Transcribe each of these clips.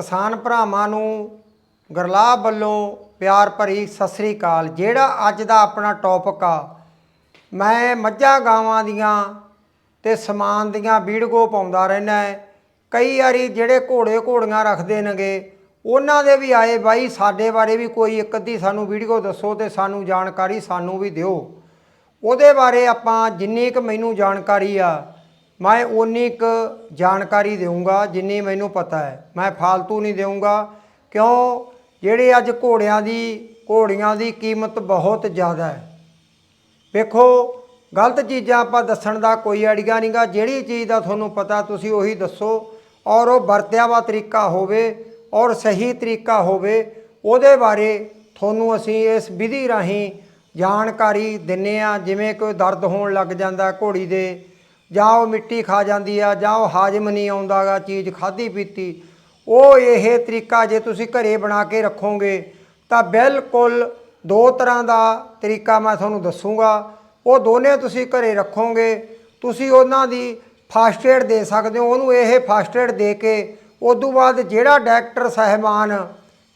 ਕਿਸਾਨ ਭਰਾਵਾਂ ਨੂੰ ਗਰਲਾਬ ਵੱਲੋਂ ਪਿਆਰ ਭਰੀ ਸਤਿ ਸ੍ਰੀ ਅਕਾਲ। ਜਿਹੜਾ ਅੱਜ ਦਾ ਆਪਣਾ ਟੌਪਿਕ ਆ, ਮੈਂ ਮੱਝਾਂ ਗਾਵਾਂ ਦੀਆਂ ਤੇ ਸਮਾਨ ਦੀਆਂ ਵੀਡੀਓ ਪਾਉਂਦਾ ਰਹਿਣਾ ਹੈ। ਕਈ ਵਾਰੀ ਜਿਹੜੇ ਘੋੜੇ ਘੋੜੀਆਂ ਰੱਖਦੇ ਨੇਗੇ, ਉਹਨਾਂ ਦੇ ਵੀ ਆਏ ਬਾਈ, ਸਾਡੇ ਬਾਰੇ ਵੀ ਕੋਈ ਇੱਕ ਅੱਧੀ ਸਾਨੂੰ ਵੀਡੀਓ ਦੱਸੋ ਤੇ ਸਾਨੂੰ ਜਾਣਕਾਰੀ ਸਾਨੂੰ ਵੀ ਦਿਓ। ਉਹਦੇ ਬਾਰੇ ਆਪਾਂ ਜਿੰਨੀ ਕੁ ਮੈਨੂੰ ਜਾਣਕਾਰੀ ਆ ਮੈਂ ਉਨੀ ਕੁ ਜਾਣਕਾਰੀ ਦੇਵਾਂਗਾ ਜਿੰਨੀ ਮੈਨੂੰ ਪਤਾ ਹੈ। ਮੈਂ ਫालतू ਨਹੀਂ ਦੇਵਾਂਗਾ ਕਿਉਂ? ਜਿਹੜੇ ਅੱਜ ਘੋੜਿਆਂ ਦੀ, ਘੋੜੀਆਂ ਦੀ ਕੀਮਤ ਬਹੁਤ ਜ਼ਿਆਦਾ ਹੈ। ਵੇਖੋ, ਗਲਤ ਚੀਜ਼ਾਂ ਆਪਾਂ ਦੱਸਣ ਦਾ ਕੋਈ ਆਈਡੀਆ ਨਹੀਂਗਾ। ਜਿਹੜੀ ਚੀਜ਼ ਦਾ ਤੁਹਾਨੂੰ ਪਤਾ, ਤੁਸੀਂ ਉਹੀ ਦੱਸੋ। ਔਰ ਉਹ ਵਰਤਿਆ ਵਾ ਤਰੀਕਾ ਹੋਵੇ ਔਰ ਸਹੀ ਤਰੀਕਾ ਹੋਵੇ, ਉਹਦੇ ਬਾਰੇ ਤੁਹਾਨੂੰ ਅਸੀਂ ਇਸ ਵਿਧੀ ਰਾਹੀਂ ਜਾਣਕਾਰੀ ਦਿੰਨੇ ਆ। ਜਿਵੇਂ ਕੋਈ ਦਰਦ ਹੋਣ ਲੱਗ ਜਾਂਦਾ ਘੋੜੀ ਦੇ ਜਾਂ ਉਹ ਮਿੱਟੀ ਖਾ ਜਾਂਦੀ ਆ, ਜਾਂ ਉਹ ਹਾਜ਼ਮ ਨਹੀਂ ਆਉਂਦਾਗਾ ਚੀਜ਼ ਖਾਧੀ ਪੀਤੀ, ਉਹ ਇਹ ਤਰੀਕਾ ਜੇ ਤੁਸੀਂ ਘਰੇ ਬਣਾ ਕੇ ਰੱਖੋਗੇ, ਤਾਂ ਬਿਲਕੁਲ ਦੋ ਤਰ੍ਹਾਂ ਦਾ ਤਰੀਕਾ ਮੈਂ ਤੁਹਾਨੂੰ ਦੱਸੂਗਾ। ਉਹ ਦੋਨੇ ਤੁਸੀਂ ਘਰੇ ਰੱਖੋਗੇ, ਤੁਸੀਂ ਉਹਨਾਂ ਦੀ ਫਾਸਟ ਏਡ ਦੇ ਸਕਦੇ ਹੋ, ਉਹਨੂੰ ਇਹ ਫਾਸਟ ਏਡ ਦੇ ਕੇ ਉਦੋਂ ਬਾਅਦ ਜਿਹੜਾ ਡਾਕਟਰ ਸਾਹਿਬਾਨ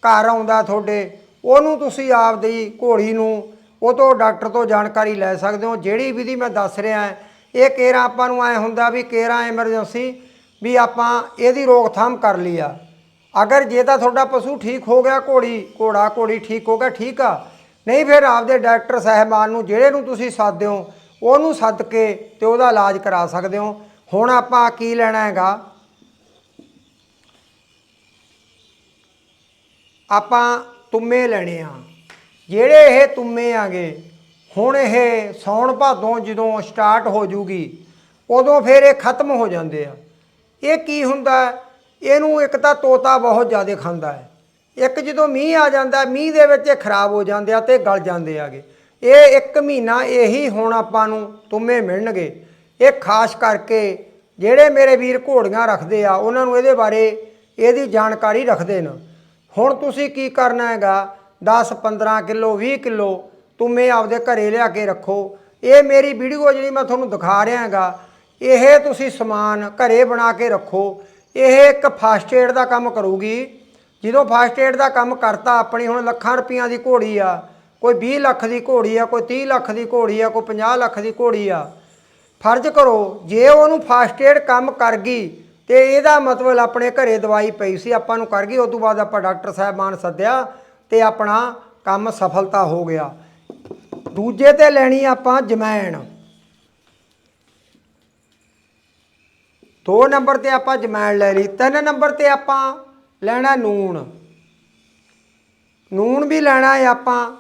ਘਰ ਆਉਂਦਾ ਤੁਹਾਡੇ, ਉਹਨੂੰ ਤੁਸੀਂ ਆਪਦੀ ਘੋੜੀ ਨੂੰ, ਉਹ ਤੋਂ ਡਾਕਟਰ ਤੋਂ ਜਾਣਕਾਰੀ ਲੈ ਸਕਦੇ ਹੋ। ਜਿਹੜੀ ਵਿਧੀ ਮੈਂ ਦੱਸ ਰਿਹਾ ਇਹ ਕੇਰਾ ਆਪਾਂ ਨੂੰ ਐ ਹੁੰਦਾ ਵੀ ਕੇਰਾ ਐਮਰਜੈਂਸੀ ਵੀ ਆਪਾਂ ਇਹਦੀ ਰੋਕਥਾਮ ਕਰ ਲਈ ਆ। ਅਗਰ ਜੇ ਤਾਂ ਤੁਹਾਡਾ ਪਸ਼ੂ ਠੀਕ ਹੋ ਗਿਆ, ਘੋੜੀ, ਘੋੜਾ, ਘੋੜੀ ਠੀਕ ਹੋ ਗਿਆ, ਠੀਕ ਆ। ਨਹੀਂ ਫਿਰ ਆਪਦੇ ਡਾਕਟਰ ਸਾਹਿਬਾਨ ਨੂੰ, ਜਿਹੜੇ ਨੂੰ ਤੁਸੀਂ ਸੱਦਦੇ ਹੋ ਉਹਨੂੰ ਸੱਦ ਕੇ ਤੇ ਉਹਦਾ ਇਲਾਜ ਕਰਾ ਸਕਦੇ ਹੋ। ਹੁਣ ਆਪਾਂ ਕੀ ਲੈਣਾ ਹੈਗਾ? ਆਪਾਂ ਤੁੰਮੇ ਲੈਣੇ ਆ। ਜਿਹੜੇ ਇਹ ਤੁੰਮੇ ਆਗੇ ਹੁਣ ਇਹ ਸੌਣ ਭਾਦੋਂ ਜਦੋਂ ਸਟਾਰਟ ਹੋ ਜੂਗੀ, ਉਦੋਂ ਫਿਰ ਇਹ ਖਤਮ ਹੋ ਜਾਂਦੇ ਆ। ਇਹ ਕੀ ਹੁੰਦਾ ਇਹਨੂੰ ਇੱਕ ਤਾਂ ਤੋਤਾ ਬਹੁਤ ਜ਼ਿਆਦਾ ਖਾਂਦਾ ਹੈ। ਇੱਕ ਜਦੋਂ ਮੀਂਹ ਆ ਜਾਂਦਾ ਮੀਂਹ ਦੇ ਵਿੱਚ ਇਹ ਖਰਾਬ ਹੋ ਜਾਂਦੇ ਆ ਤੇ ਗਲ ਜਾਂਦੇ ਆਗੇ। ਇਹ ਇੱਕ ਮਹੀਨਾ ਇਹੀ ਹੁਣ ਆਪਾਂ ਨੂੰ ਤੁੰਮੇ ਮਿਲਣਗੇ। ਇਹ ਖਾਸ ਕਰਕੇ ਜਿਹੜੇ ਮੇਰੇ ਵੀਰ ਘੋੜੀਆਂ ਰੱਖਦੇ ਆ, ਉਹਨਾਂ ਨੂੰ ਇਹਦੇ ਬਾਰੇ ਇਹਦੀ ਜਾਣਕਾਰੀ ਰੱਖਦੇ ਨੇ। ਹੁਣ ਤੁਸੀਂ ਕੀ ਕਰਨਾ ਹੈਗਾ? 10 15 ਕਿਲੋ 20 ਕਿਲੋ ਤੁਮੇ ਆਪਦੇ ਘਰੇ ਲਿਆ ਕੇ ਰੱਖੋ। ਇਹ ਮੇਰੀ ਵੀਡੀਓ ਜਿਹੜੀ ਮੈਂ ਤੁਹਾਨੂੰ ਦਿਖਾ ਰਿਹਾ ਹੈਗਾ ਇਹ ਤੁਸੀਂ ਸਮਾਨ ਘਰੇ ਬਣਾ ਕੇ ਰੱਖੋ। ਇਹ ਇੱਕ ਫਾਸਟ ਏਡ ਦਾ ਕੰਮ ਕਰੂਗੀ। ਜਦੋਂ ਫਾਸਟ ਏਡ ਦਾ ਕੰਮ ਕਰਤਾ, ਆਪਣੀ ਹੁਣ ਲੱਖਾਂ ਰੁਪਈਆਂ ਦੀ ਘੋੜੀ ਆ। ਕੋਈ 20 ਲੱਖ ਦੀ ਘੋੜੀ ਆ, ਕੋਈ 30 ਲੱਖ ਦੀ ਘੋੜੀ ਆ, ਕੋਈ 50 ਲੱਖ ਦੀ ਘੋੜੀ ਆ। ਫਰਜ਼ ਕਰੋ, ਜੇ ਉਹਨੂੰ ਫਾਸਟ ਏਡ ਕੰਮ ਕਰ ਗਈ, ਤੇ ਇਹਦਾ ਮਤਲਬ ਆਪਣੇ ਘਰੇ ਦਵਾਈ ਪਈ ਸੀ, ਆਪਾਂ ਨੂੰ ਕਰ ਗਈ, ਉਸ ਤੋਂ ਬਾਅਦ ਆਪਾਂ ਡਾਕਟਰ ਸਾਹਿਬਾਨ ਸੱਦਿਆ ਤੇ ਆਪਣਾ ਕੰਮ ਸਫਲਤਾ ਹੋ ਗਿਆ। ਦੂਜੇ ਤੇ ਲੈਣੀ ਆਪਾਂ ਜਮੈਣ। ਦੋ ਨੰਬਰ ਤੇ ਆਪਾਂ ਜਮੈਣ ਲੈ ਲਈ, ਤਿੰਨ ਨੰਬਰ ਤੇ ਆਪਾਂ ਲੈਣਾ ਨੂਣ। ਨੂਣ ਵੀ ਲੈਣਾ ਹੈ ਆਪਾਂ,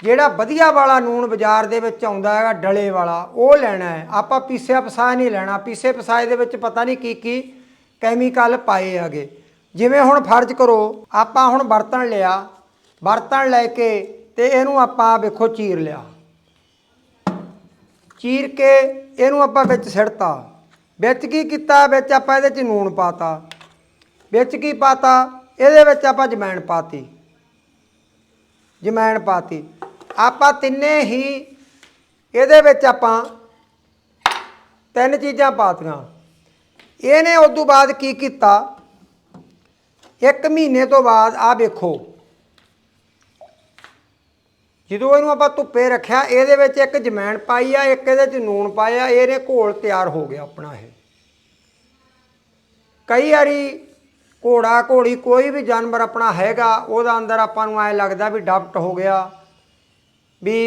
ਜਿਹੜਾ ਵਧੀਆ ਵਾਲਾ ਨੂਣ ਬਾਜ਼ਾਰ ਦੇ ਵਿੱਚ ਆਉਂਦਾ ਹੈਗਾ, ਡਲੇ ਵਾਲਾ, ਉਹ ਲੈਣਾ ਹੈ ਆਪਾਂ ਪੀਸਿਆ ਪਸਾਇਆ ਨਹੀਂ ਲੈਣਾ, ਪੀਸੇ ਪਸਾਏ ਦੇ ਵਿੱਚ ਪਤਾ ਨਹੀਂ ਕੀ ਕੀ ਕੈਮੀਕਲ ਪਾਏ ਹੈਗੇ। ਜਿਵੇਂ ਹੁਣ ਫਰਜ਼ ਕਰੋ, ਆਪਾਂ ਹੁਣ ਬਰਤਨ ਲਿਆ, ਬਰਤਨ ਲੈ ਕੇ ਤੇ ਇਹਨੂੰ ਆਪਾਂ ਵੇਖੋ ਚੀਰ ਲਿਆ। ਚੀਰ ਕੇ ਇਹਨੂੰ ਆਪਾਂ ਵਿੱਚ ਸਿੜਤਾ। ਵਿੱਚ ਕੀ ਕੀਤਾ? ਵਿੱਚ ਆਪਾਂ ਇਹਦੇ ਚ ਨੂਣ ਪਾਤਾ। ਵਿੱਚ ਕੀ ਪਾਤਾ? ਇਹਦੇ ਵਿੱਚ ਆਪਾਂ ਜਮੈਣ ਪਾਤੀ। ਜਮੈਣ ਪਾਤੀ। ਆਪਾਂ ਤਿੰਨੇ ਹੀ ਇਹਦੇ ਵਿੱਚ ਆਪਾਂ ਤਿੰਨ ਚੀਜ਼ਾਂ ਪਾਤੀਆਂ। ਇਹਨੇ ਉਸ ਤੋਂ ਬਾਅਦ ਕੀ ਕੀਤਾ? ਇੱਕ ਮਹੀਨੇ ਤੋਂ ਬਾਅਦ ਆ ਵੇਖੋ। ਜਦੋਂ ਇਹਨੂੰ ਆਪਾਂ ਧੁੱਪੇ ਰੱਖਿਆ, ਇਹਦੇ ਵਿੱਚ ਇੱਕ ਜਮੈਣ ਪਾਈ ਆ, ਇੱਕ ਇਹਦੇ ਚ ਨੂਣ ਪਾਇਆ ਇਹਨੇ ਘੋਲ ਤਿਆਰ ਹੋ ਗਿਆ ਆਪਣਾ ਇਹ। ਕਈ ਵਾਰੀ ਘੋੜਾ, ਘੋੜੀ ਕੋਈ ਵੀ ਜਾਨਵਰ ਆਪਣਾ ਹੈਗਾ, ਉਹਦਾ ਅੰਦਰ ਆਪਾਂ ਨੂੰ ਐ ਲੱਗਦਾ ਵੀ ਡਾਕਟ ਹੋ ਗਿਆ, ਵੀ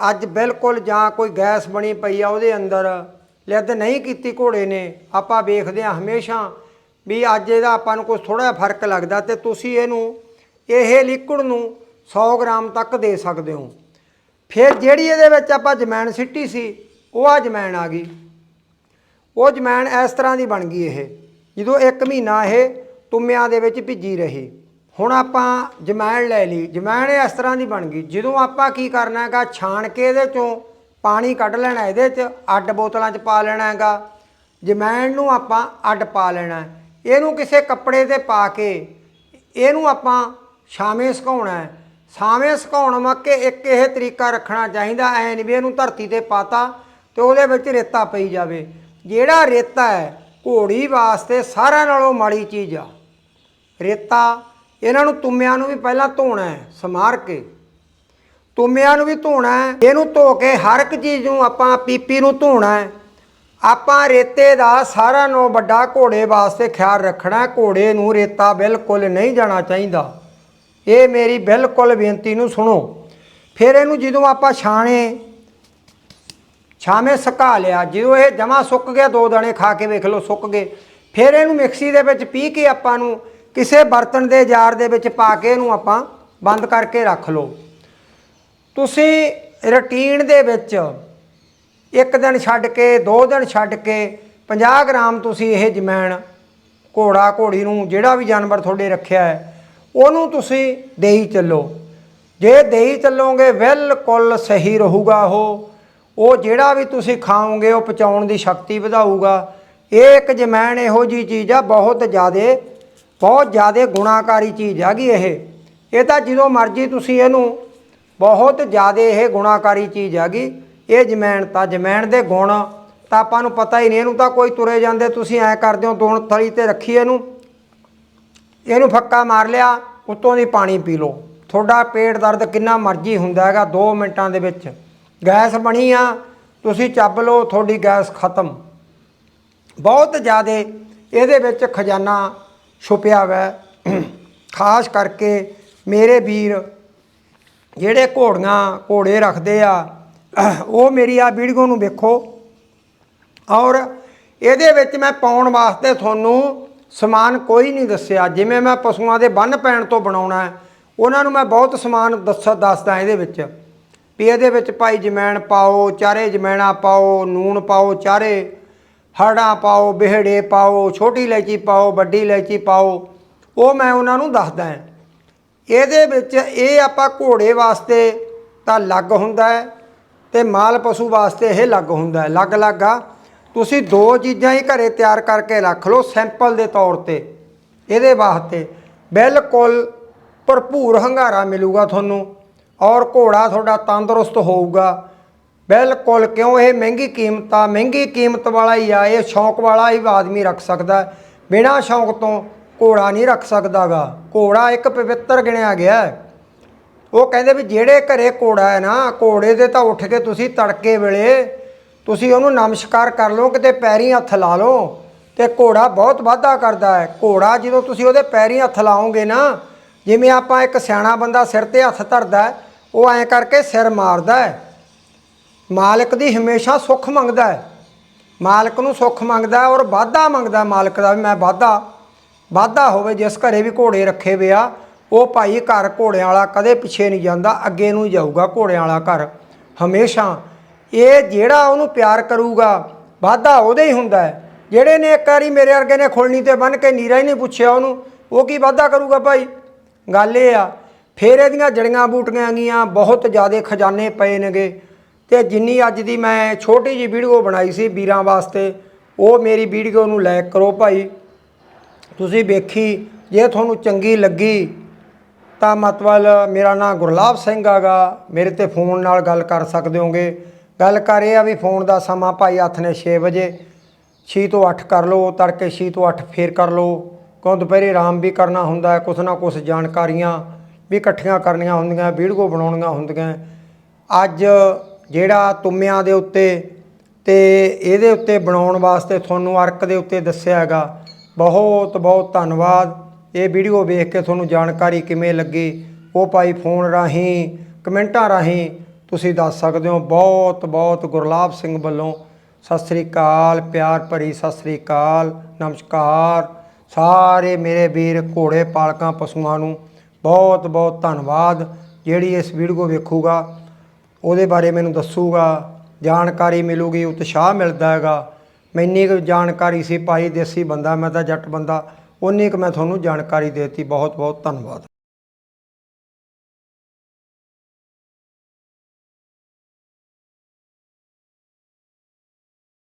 ਅੱਜ ਬਿਲਕੁਲ ਜਾਂ ਕੋਈ ਗੈਸ ਬਣੀ ਪਈ ਆ ਉਹਦੇ ਅੰਦਰ, ਲਿੱਦ ਨਹੀਂ ਕੀਤੀ ਘੋੜੇ ਨੇ। ਆਪਾਂ ਵੇਖਦੇ ਆ ਹਮੇਸ਼ਾ ਵੀ ਅੱਜ ਇਹਦਾ ਆਪਾਂ ਨੂੰ ਕੁਝ ਥੋੜਾ ਜਿਹਾ ਫ਼ਰਕ ਲੱਗਦਾ ਤੇ ਤੁਸੀਂ ਇਹਨੂੰ, ਇਹ ਲਿਕੁਇਡ ਨੂੰ 100 ਗ੍ਰਾਮ ਤੱਕ ਦੇ ਸਕਦੇ ਹੋ। ਫਿਰ ਜਿਹੜੀ ਇਹਦੇ ਵਿੱਚ ਆਪਾਂ ਜਮੈਣ ਸਿੱਟੀ ਸੀ, ਉਹ ਆ ਜਮੈਣ ਆ ਗਈ। ਉਹ ਜਮੈਣ ਇਸ ਤਰ੍ਹਾਂ ਦੀ ਬਣ ਗਈ ਇਹ। ਜਦੋਂ 1 ਮਹੀਨਾ ਇਹ ਤੁੰਮਿਆਂ ਦੇ ਵਿੱਚ ਭਿੱਜੀ ਰਹੀ। ਹੁਣ ਆਪਾਂ ਜਮੈਣ ਲੈ ਲਈ। ਜਮੈਣ ਇਸ ਤਰ੍ਹਾਂ ਦੀ ਬਣ ਗਈ। ਜਦੋਂ ਆਪਾਂ ਕੀ ਕਰਨਾ ਹੈਗਾ ਛਾਣ ਕੇ ਇਹਦੇ ਚੋਂ ਪਾਣੀ ਕੱਢ ਲੈਣਾ ਇਹਦੇ 'ਚ, ਅੱਡ ਬੋਤਲਾਂ 'ਚ ਪਾ ਲੈਣਾ ਹੈਗਾ। ਜਮੈਣ ਨੂੰ ਆਪਾਂ ਅੱਡ ਪਾ ਲੈਣਾ। ਇਹਨੂੰ ਕਿਸੇ ਕੱਪੜੇ ਤੇ ਪਾ ਕੇ ਇਹਨੂੰ ਆਪਾਂ ਛਾਵੇਂ ਸੁਕਾਉਣਾ ਹੈ। ਸਾਵੇਂ ਸੁਕਾਉਣ ਮੱਕੇ ਇੱਕ ਇਹ ਤਰੀਕਾ ਰੱਖਣਾ ਚਾਹੀਦਾ, ਐ ਨਹੀਂ ਵੀ ਇਹਨੂੰ ਧਰਤੀ ਤੇ ਪਾਤਾ ਤੇ ਉਹਦੇ ਵਿੱਚ ਰੇਤਾ ਪਈ ਜਾਵੇ। ਜਿਹੜਾ ਰੇਤਾ ਹੈ, ਘੋੜੀ ਵਾਸਤੇ ਸਾਰਿਆਂ ਨਾਲੋਂ ਮਾੜੀ ਚੀਜ਼ ਆ। ਰੇਤਾ ਇਹਨਾਂ ਨੂੰ ਤੁੰਮਿਆਂ ਨੂੰ ਵੀ ਪਹਿਲਾਂ ਧੋਣਾ ਹੈ, ਸਮਾਰ ਕੇ। ਤੁੰਮਿਆਂ ਨੂੰ ਵੀ ਧੋਣਾ ਹੈ, ਇਹਨੂੰ ਧੋ ਕੇ ਹਰ ਇੱਕ ਚੀਜ਼ ਨੂੰ ਆਪਾਂ ਪੀਪੀ ਨੂੰ ਧੋਣਾ ਹੈ। ਆਪਾਂ ਰੇਤੇ ਦਾ ਸਾਰਿਆਂ ਨੂੰ ਵੱਡਾ ਘੋੜੇ ਵਾਸਤੇ ਖਿਆਲ ਰੱਖਣਾ ਘੋੜੇ ਨੂੰ ਰੇਤਾ ਬਿਲਕੁਲ ਨਹੀਂ ਜਾਣਾ ਚਾਹੀਦਾ। ਇਹ ਮੇਰੀ ਬਿਲਕੁਲ ਬੇਨਤੀ ਨੂੰ ਸੁਣੋ। ਫਿਰ ਇਹਨੂੰ ਜਦੋਂ ਆਪਾਂ ਛਾਣੇ, ਛਾਵੇਂ ਸੁਕਾ ਲਿਆ, ਜਦੋਂ ਇਹ ਜਮਾ ਸੁੱਕ ਗਿਆ, ਦੋ ਦਾਣੇ ਖਾ ਕੇ ਵੇਖ ਲਓ ਸੁੱਕ ਗਏ। ਫਿਰ ਇਹਨੂੰ ਮਿਕਸੀ ਦੇ ਵਿੱਚ ਪੀ ਕੇ ਆਪਾਂ ਨੂੰ ਕਿਸੇ ਬਰਤਨ ਦੇ ਜਾਰ ਦੇ ਵਿੱਚ ਪਾ ਕੇ ਇਹਨੂੰ ਆਪਾਂ ਬੰਦ ਕਰਕੇ ਰੱਖ ਲਓ। ਤੁਸੀਂ ਰੁਟੀਨ ਦੇ ਵਿੱਚ ਇੱਕ ਦਿਨ ਛੱਡ ਕੇ, ਦੋ ਦਿਨ ਛੱਡ ਕੇ 50 ਗ੍ਰਾਮ ਤੁਸੀਂ ਇਹ ਜਮੈਣ ਘੋੜਾ ਘੋੜੀ ਨੂੰ, ਜਿਹੜਾ ਵੀ ਜਾਨਵਰ ਤੁਹਾਡੇ ਰੱਖਿਆ ਹੈ ਉਹਨੂੰ ਤੁਸੀਂ ਦੇਈ ਚੱਲੋ। ਜੇ ਦੇਈ ਚੱਲੋਗੇ, ਬਿਲਕੁਲ ਸਹੀ ਰਹੂਗਾ ਉਹ। ਉਹ ਜਿਹੜਾ ਵੀ ਤੁਸੀਂ ਖਾਓਗੇ, ਉਹ ਪਚਾਉਣ ਦੀ ਸ਼ਕਤੀ ਵਧਾਊਗਾ। ਇਹ ਇੱਕ ਜਮੈਣ ਇਹੋ ਜੀ ਚੀਜ਼ ਆ, ਬਹੁਤ ਜ਼ਿਆਦੇ ਬਹੁਤ ਜ਼ਿਆਦੇ ਗੁਣਾਕਾਰੀ ਚੀਜ਼ ਹੈਗੀ ਇਹ। ਇਹ ਤਾਂ ਜਦੋਂ ਮਰਜ਼ੀ ਤੁਸੀਂ ਇਹਨੂੰ, ਬਹੁਤ ਜ਼ਿਆਦੇ ਇਹ ਗੁਣਾਕਾਰੀ ਚੀਜ਼ ਹੈਗੀ ਇਹ ਜਮੈਣ ਤਾਂ, ਜਮੈਣ ਦੇ ਗੁਣ ਤਾਂ ਆਪਾਂ ਨੂੰ ਪਤਾ ਹੀ ਨਹੀਂ, ਇਹਨੂੰ ਤਾਂ ਕੋਈ ਤੁਰੇ ਜਾਂਦੇ, ਤੁਸੀਂ ਐ ਕਰਦੇ ਹੋ ਦੋਣ ਥਲੀ ਤੇ ਰੱਖੀ ਇਹਨੂੰ। ਇਹਨੂੰ ਫੱਕਾ ਮਾਰ ਲਿਆ, ਉੱਤੋਂ ਦੀ ਪਾਣੀ ਪੀ ਲਓ। ਤੁਹਾਡਾ ਪੇਟ ਦਰਦ ਕਿੰਨਾ ਮਰਜ਼ੀ ਹੁੰਦਾ ਹੈਗਾ 2 ਮਿੰਟਾਂ ਦੇ ਵਿੱਚ। ਗੈਸ ਬਣੀ ਆ, ਤੁਸੀਂ ਚੱਬ ਲਓ, ਤੁਹਾਡੀ ਗੈਸ ਖਤਮ। ਬਹੁਤ ਜ਼ਿਆਦਾ ਇਹਦੇ ਵਿੱਚ ਖਜ਼ਾਨਾ ਛੁਪਿਆ ਹੋਇਆ ਖਾਸ ਕਰਕੇ ਮੇਰੇ ਵੀਰ, ਜਿਹੜੇ ਘੋੜੀਆਂ, ਘੋੜੇ ਰੱਖਦੇ ਆ, ਉਹ ਮੇਰੀ ਆ ਵੀਡੀਓ ਨੂੰ ਵੇਖੋ। ਔਰ ਇਹਦੇ ਵਿੱਚ ਮੈਂ ਪਾਉਣ ਵਾਸਤੇ ਤੁਹਾਨੂੰ ਸਮਾਨ ਕੋਈ ਨਹੀਂ ਦੱਸਿਆ। ਜਿਵੇਂ ਮੈਂ ਪਸ਼ੂਆਂ ਦੇ ਬੰਨ ਪੈਣ ਤੋਂ ਬਣਾਉਣਾ ਹੈ, ਉਹਨਾਂ ਨੂੰ ਮੈਂ ਬਹੁਤ ਸਮਾਨ ਦੱਸ, ਦੱਸਦਾ ਇਹਦੇ ਵਿੱਚ। ਵੀ ਇਹਦੇ ਵਿੱਚ ਭਾਈ ਜਮੈਣ ਪਾਓ, ਚਾਰੇ ਜਮੈਣਾ ਪਾਓ, ਨੂਣ ਪਾਓ ਚਾਰੇ, ਹਰੜਾ ਪਾਓ, ਬਿਹੜੇ ਪਾਓ, ਛੋਟੀ ਇਲਾਇਚੀ ਪਾਓ, ਵੱਡੀ ਇਲਾਇਚੀ ਪਾਓ, ਉਹ ਮੈਂ ਉਹਨਾਂ ਨੂੰ ਦੱਸਦਾ ਹਾਂ। ਇਹਦੇ ਵਿੱਚ ਇਹ ਆਪਾਂ ਘੋੜੇ ਵਾਸਤੇ ਤਾਂ ਲੱਗ ਹੁੰਦਾ ਹੈ ਤੇ ਮਾਲ ਪਸ਼ੂ ਵਾਸਤੇ ਇਹ ਲੱਗ ਹੁੰਦਾ ਹੈ। ਲੱਗ ਲੱਗ ਆ। ਤੁਸੀਂ ਦੋ ਚੀਜ਼ਾਂ ਹੀ ਘਰੇ ਤਿਆਰ ਕਰਕੇ ਰੱਖ ਲਓ ਸੈਂਪਲ ਦੇ ਤੌਰ ਤੇ। ਇਹਦੇ ਵਾਸਤੇ ਬਿਲਕੁਲ ਭਰਪੂਰ ਹੰਗਾਰਾ ਮਿਲੂਗਾ ਤੁਹਾਨੂੰ ਔਰ ਘੋੜਾ ਤੁਹਾਡਾ ਤੰਦਰੁਸਤ ਹੋਊਗਾ। ਬਿਲਕੁਲ, ਕਿਉਂ ਇਹ ਮਹਿੰਗੀ ਕੀਮਤ ਆ? ਮਹਿੰਗੀ ਕੀਮਤ ਵਾਲਾ ਹੀ ਆ, ਇਹ ਸ਼ੌਂਕ ਵਾਲਾ ਹੀ ਆਦਮੀ ਰੱਖ ਸਕਦਾ। ਬਿਨਾਂ ਸ਼ੌਂਕ ਤੋਂ ਘੋੜਾ ਨਹੀਂ ਰੱਖ ਸਕਦਾਗਾ। ਘੋੜਾ ਇੱਕ ਪਵਿੱਤਰ ਗਿਣਿਆ ਗਿਆ ਉਹ ਕਹਿੰਦੇ ਵੀ ਜਿਹੜੇ ਘਰੇ ਘੋੜਾ ਹੈ ਨਾ, ਘੋੜੇ ਦੇ ਤਾਂ ਉੱਠ ਕੇ ਤੁਸੀਂ ਤੜਕੇ ਵੇਲੇ ਤੁਸੀਂ ਉਹਨੂੰ ਨਮਸਕਾਰ ਕਰ ਲਓ, ਕਿਤੇ ਪੈਰੀ ਹੱਥ ਲਾ ਲਓ ਤੇ ਘੋੜਾ ਬਹੁਤ ਵਾਧਾ ਕਰਦਾ ਹੈ। ਘੋੜਾ ਜਦੋਂ ਤੁਸੀਂ ਉਹਦੇ ਪੈਰੀ ਹੱਥ ਲਾਓਗੇ ਨਾ, ਜਿਵੇਂ ਆਪਾਂ ਇੱਕ ਸਿਆਣਾ ਬੰਦਾ ਸਿਰ ਤੇ ਹੱਥ ਧਰਦਾ ਉਹ ਐਂ ਕਰਕੇ ਸਿਰ ਮਾਰਦਾ ਹੈ। ਮਾਲਕ ਦੀ ਹਮੇਸ਼ਾ ਸੁੱਖ ਮੰਗਦਾ ਹੈ। ਮਾਲਕ ਨੂੰ ਸੁੱਖ ਮੰਗਦਾ ਔਰ ਵਾਧਾ ਮੰਗਦਾ ਮਾਲਕ ਦਾ ਵੀ, ਮੈਂ ਵਾਧਾ ਵਾਧਾ ਹੋਵੇ, ਜਿਸ ਘਰੇ ਵੀ ਘੋੜੇ ਰੱਖੇ ਵੇ ਆ, ਉਹ ਭਾਈ ਘਰ ਘੋੜਿਆਂ ਵਾਲਾ ਕਦੇ ਪਿੱਛੇ ਨਹੀਂ ਜਾਂਦਾ, ਅੱਗੇ ਨੂੰ ਜਾਊਗਾ ਘੋੜਿਆਂ ਵਾਲਾ ਘਰ। ਹਮੇਸ਼ਾ ਇਹ ਜਿਹੜਾ ਉਹਨੂੰ ਪਿਆਰ ਕਰੂਗਾ, ਵਾਧਾ ਉਹਦੇ ਹੀ ਹੁੰਦਾ ਹੈ। ਜਿਹੜੇ ਨੇ ਇੱਕ ਵਾਰੀ ਮੇਰੇ ਵਰਗੇ ਨੇ ਖੋਲਣੀ ਤੇ ਬੰਨ ਕੇ ਨੀਰਾ ਹੀ ਨਹੀਂ ਪੁੱਛਿਆ ਉਹਨੂੰ, ਉਹ ਕੀ ਵਾਧਾ ਕਰੂਗਾ ਭਾਈ? ਗੱਲ ਇਹ ਆ, ਫਿਰ ਇਹਦੀਆਂ ਜੜੀਆਂ ਬੂਟੀਆਂ ਗੀਆਂ ਬਹੁਤ ਜ਼ਿਆਦਾ ਖਜ਼ਾਨੇ ਪਏ ਨੇਗੇ। ਤੇ ਜਿੰਨੀ ਅੱਜ ਦੀ ਮੈਂ ਛੋਟੀ ਜੀ ਵੀਡੀਓ ਬਣਾਈ ਸੀ ਵੀਰਾਂ ਵਾਸਤੇ, ਉਹ ਮੇਰੀ ਵੀਡੀਓ ਨੂੰ ਲਾਈਕ ਕਰੋ ਭਾਈ। ਤੁਸੀਂ ਵੇਖੀ, ਜੇ ਤੁਹਾਨੂੰ ਚੰਗੀ ਲੱਗੀ, ਤਾਂ ਮਤਲਬ ਮੇਰਾ ਨਾਮ ਗੁਰਲਾਬ ਸਿੰਘ ਆਗਾ। ਮੇਰੇ ਤੇ ਫੋਨ ਨਾਲ ਗੱਲ ਕਰ ਸਕਦੇ ਹੋਗੇ। ਗੱਲ ਕਰ ਇਹ ਆ ਵੀ ਫੋਨ ਦਾ ਸਮਾਂ ਭਾਈ ਹੱਥ ਨੇ 6 ਵਜੇ। 6 ਤੋਂ 8 ਕਰ ਲਓ, ਤੜਕੇ 6 ਤੋਂ 8 ਫੇਰ ਕਰ ਲਓ। ਕਿਉਂ ਦੁਪਹਿਰੇ ਆਰਾਮ ਵੀ ਕਰਨਾ ਹੁੰਦਾ ਹੈ, ਕੁਛ ਨਾ ਕੁਛ ਜਾਣਕਾਰੀਆਂ ਵੀ ਇਕੱਠੀਆਂ ਕਰਨੀਆਂ ਹੁੰਦੀਆਂ, ਵੀਡੀਓ ਬਣਾਉਣੀਆਂ ਹੁੰਦੀਆਂ। ਅੱਜ ਜਿਹੜਾ ਤੁੰਮਿਆਂ ਦੇ ਉੱਤੇ ਤੇ ਇਹਦੇ ਉੱਤੇ ਬਣਾਉਣ ਵਾਸਤੇ ਤੁਹਾਨੂੰ ਅਰਕ ਦੇ ਉੱਤੇ ਦੱਸਿਆ ਹੈਗਾ। ਬਹੁਤ ਬਹੁਤ ਧੰਨਵਾਦ। ਇਹ ਵੀਡੀਓ ਵੇਖ ਕੇ ਤੁਹਾਨੂੰ ਜਾਣਕਾਰੀ ਕਿਵੇਂ ਲੱਗੀ, ਉਹ ਭਾਈ ਫੋਨ ਰਾਹੀਂ, ਕਮੈਂਟਾਂ ਰਾਹੀਂ ਤੁਸੀਂ ਦੱਸ ਸਕਦੇ ਹੋ, ਬਹੁਤ ਬਹੁਤ ਗੁਰਲਾਬ ਸਿੰਘ ਵੱਲੋਂ ਸਤਿ ਸ੍ਰੀ ਅਕਾਲ, ਪਿਆਰ ਭਰੀ ਸਤਿ ਸ੍ਰੀ ਅਕਾਲ, ਨਮਸਕਾਰ। ਸਾਰੇ ਮੇਰੇ ਵੀਰ ਘੋੜੇ ਪਾਲਕਾਂ ਪਸ਼ੂਆਂ ਨੂੰ ਬਹੁਤ ਬਹੁਤ ਧੰਨਵਾਦ। ਜਿਹੜੀ ਇਸ ਵੀਡੀਓ ਵੇਖੂਗਾ, ਉਹਦੇ ਬਾਰੇ ਮੈਨੂੰ ਦੱਸੂਗਾ, ਜਾਣਕਾਰੀ ਮਿਲੂਗੀ, ਉਤਸ਼ਾਹ ਮਿਲਦਾ ਹੈਗਾ। ਮੈਨੀ ਕੁ ਜਾਣਕਾਰੀ ਸੀ, ਭਾਈ ਦੇਸੀ ਬੰਦਾ, ਮੈਂ ਤਾਂ ਜੱਟ ਬੰਦਾ ਉਨੀ ਕੁ ਮੈਂ ਤੁਹਾਨੂੰ ਜਾਣਕਾਰੀ ਦੇਤੀ। ਬਹੁਤ ਬਹੁਤ ਧੰਨਵਾਦ।